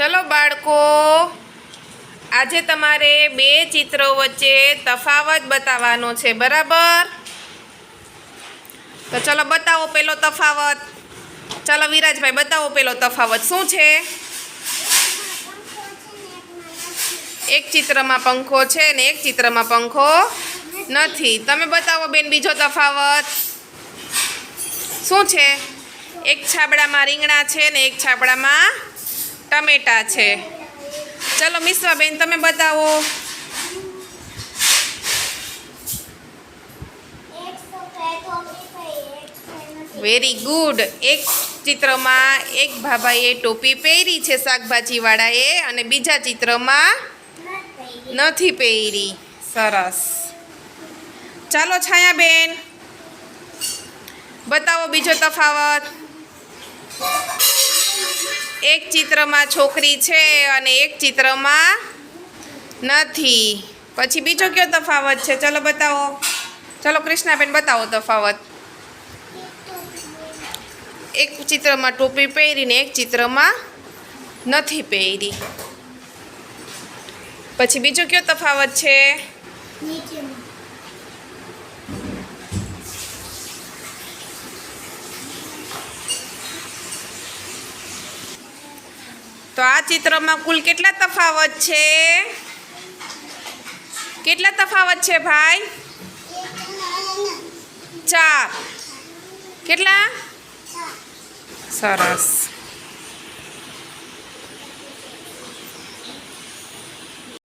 ચલો બાળકો, આજે તમારે બે ચિત્રો વચ્ચે તફાવત બતાવવાનો છે, બરાબર? તો ચલો બતાવો પેલો તફાવત. ચલો વિરાજભાઈ, બતાવો પેલો તફાવત. શું છે? એક ચિત્રમાં પંખો છે ને એક ચિત્રમાં પંખો નથી. તમે બતાવો બેન બીજો તફાવત. શું છે? એક છાબડામાં રીંગણા છે ને એક છાબડામાં ટમેટા છે. ચલો, મિશ્રાબેન, તમે બતાવો. વેરી ગુડ એક ચિત્રમાં એક ભાભાએ ટોપી પહેરી છે શાકભાજીવાળાએ અને બીજા ચિત્રમાં નથી પહેરી. સરસ. ચાલો, છાયાબેન. બતાવો બીજો તફાવત. એક ચિત્રમાં છોકરી છે અને એક ચિત્રમાં નથી. પછી બીજો કયો તફાવત છે? ચલો બતાવો. ચલો કૃષ્ણાબેન, બતાવો તફાવત. એક ચિત્રમાં ટોપી પહેરીને, એક ચિત્રમાં નથી પહેરી. પછી બીજો કયો તફાવત છે? તો આ ચિત્રમાં કુલ કેટલા તફાવત છે? કેટલા તફાવત છે ભાઈ? ચાર. કેટલા? સરસ.